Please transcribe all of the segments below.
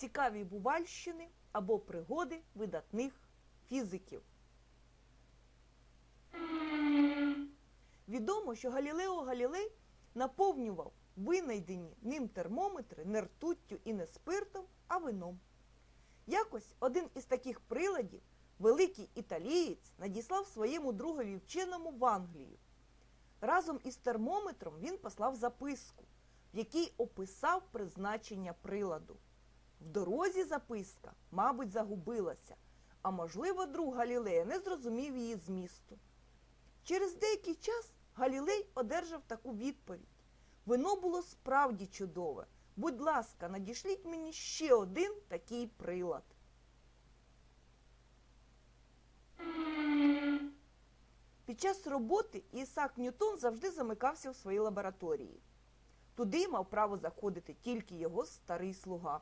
цікаві бувальщини або пригоди видатних фізиків. Відомо, що Галілео Галілей наповнював винайдені ним термометри не ртуттю і не спиртом, а вином. Якось один із таких приладів, великий італієць, надіслав своєму другові вченому в Англію. Разом із термометром він послав записку, в якій описав призначення приладу. В дорозі записка, мабуть, загубилася, а можливо, друг Галілея не зрозумів її змісту. Через деякий час Галілей одержав таку відповідь. Вино було справді чудове. Будь ласка, надішліть мені ще один такий прилад. Під час роботи Ісак Ньютон завжди замикався в своїй лабораторії. Туди мав право заходити тільки його старий слуга.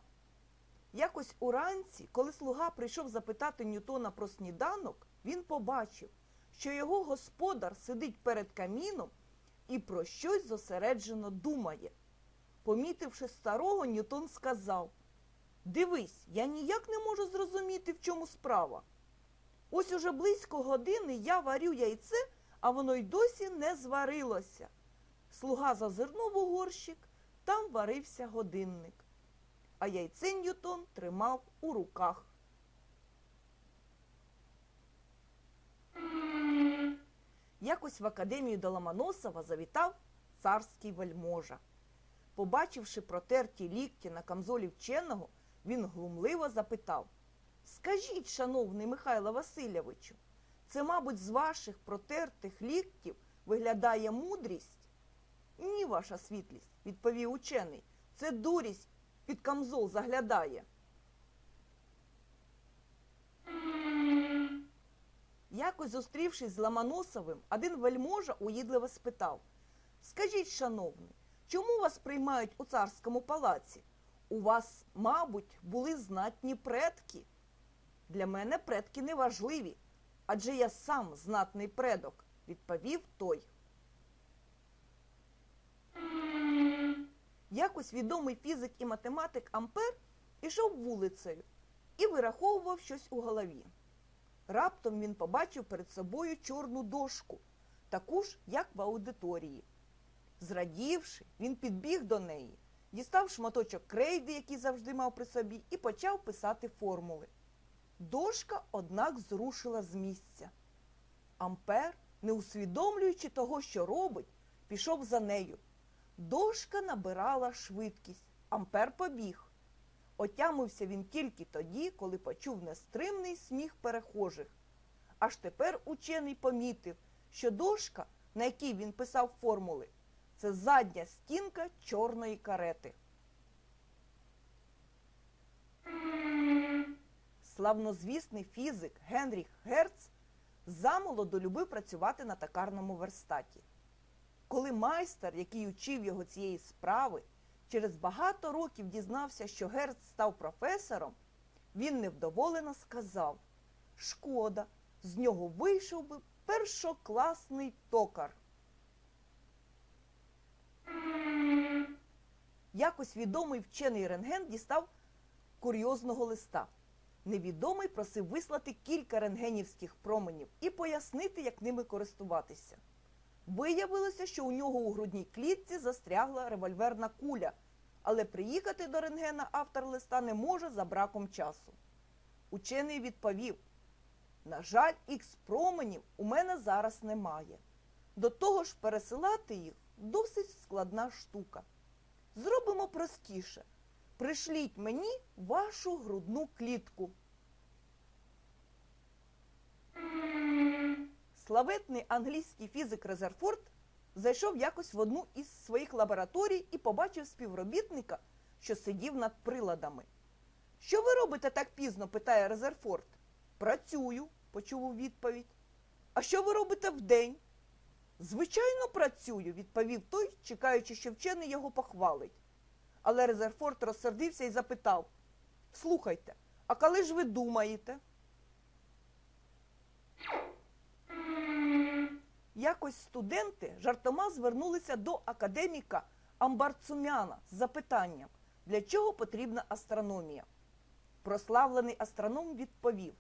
Якось уранці, коли слуга прийшов запитати Ньютона про сніданок, він побачив, що його господар сидить перед каміном і про щось зосереджено думає. Помітивши старого, Ньютон сказав: Дивись, я ніяк не можу зрозуміти, в чому справа. Ось уже близько години я варю яйце, а воно й досі не зварилося. Слуга зазирнув у горщик, там варився годинник. А яйце Ньютон тримав у руках. Якось в академію до Ломоносова завітав царський вельможа. Побачивши протерті лікті на камзолі вченого, він глумливо запитав Скажіть, шановний Михайло Васильовичу, це, мабуть, з ваших протертих ліктів виглядає мудрість? Ні, ваша світлість, відповів учений. Це дурість під камзол заглядає. Якось зустрівшись з Ломоносовим, один вельможа уїдливо спитав Скажіть, шановний, чому вас приймають у царському палаці? У вас, мабуть, були знатні предки. Для мене предки не важливі, адже я сам знатний предок, відповів той. Якось відомий фізик і математик Ампер ішов вулицею і вираховував щось у голові. Раптом він побачив перед собою чорну дошку, таку ж, як в аудиторії. Зрадівши, він підбіг до неї, дістав шматочок крейди, який завжди мав при собі, і почав писати формули. Дошка, однак, зрушила з місця. Ампер, не усвідомлюючи того, що робить, пішов за нею. Дошка набирала швидкість. Ампер побіг. Отямився він тільки тоді, коли почув нестримний сміх перехожих. Аж тепер учений помітив, що дошка, на якій він писав формули, це задня стінка чорної карети. Славнозвісний фізик Генріх Герц замолоду любив працювати на токарному верстаті. Коли майстер, який учив його цієї справи, через багато років дізнався, що Герц став професором, він невдоволено сказав Шкода, з нього вийшов би першокласний токар. Якось відомий вчений рентген дістав курйозного листа. Невідомий просив вислати кілька рентгенівських променів і пояснити, як ними користуватися. Виявилося, що у нього у грудній клітці застрягла револьверна куля, але приїхати до рентгена автор листа не може за браком часу. Учений відповів: на жаль, ікс променів у мене зараз немає. До того ж, пересилати їх досить складна штука. Зробимо простіше. Пришліть мені вашу грудну клітку. Славетний англійський фізик Резерфорд зайшов якось в одну із своїх лабораторій і побачив співробітника, що сидів над приладами. Що ви робите так пізно? питає Резерфорд. Працюю, почув у відповідь. А що ви робите вдень? Звичайно, працюю, відповів той, чекаючи, що вчений його похвалить. Але Резерфорд розсердився і запитав Слухайте, а коли ж ви думаєте? Якось студенти жартома звернулися до академіка Амбарцумяна з запитанням, для чого потрібна астрономія. Прославлений астроном відповів: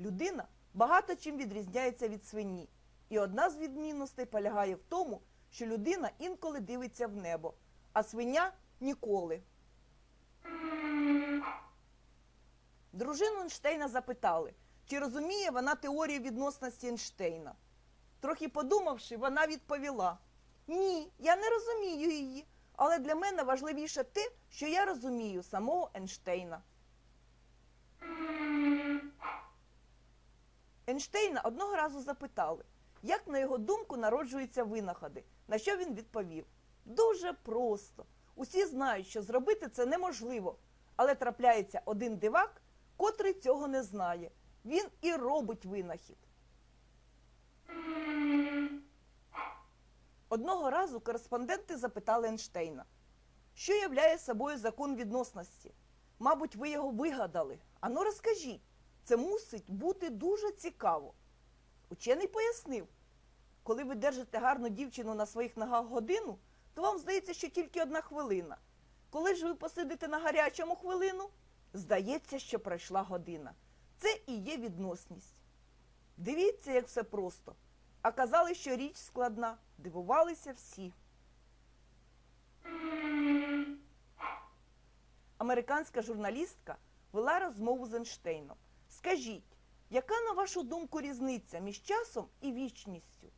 людина багато чим відрізняється від свині, і одна з відмінностей полягає в тому, що людина інколи дивиться в небо, а свиня ніколи. Дружину Ейнштейна запитали, чи розуміє вона теорію відносності Ейнштейна. Трохи подумавши, вона відповіла: Ні, я не розумію її, але для мене важливіше те, що я розумію самого Ейнштейна. Ейнштейна одного разу запитали, як на його думку народжуються винаходи, на що він відповів: Дуже просто. Усі знають, що зробити це неможливо, але трапляється один дивак, котрий цього не знає. Він і робить винахід. Одного разу кореспонденти запитали Ейнштейна, що являє собою закон відносності. Мабуть, ви його вигадали. Ану розкажіть, це мусить бути дуже цікаво. Учений пояснив, коли ви держите гарну дівчину на своїх ногах годину, то вам здається, що тільки одна хвилина. Коли ж ви посидите на гарячому хвилину, здається, що пройшла година. Це і є відносність. Дивіться, як все просто. А казали, що річ складна, дивувалися всі. Американська журналістка вела розмову з Ейнштейном. Скажіть, яка, на вашу думку, різниця між часом і вічністю?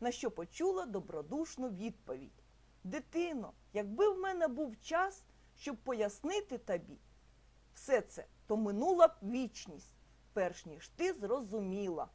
На що почула добродушну відповідь. Дитино, якби в мене був час, щоб пояснити тобі все це, то минула б вічність, перш ніж ти зрозуміла.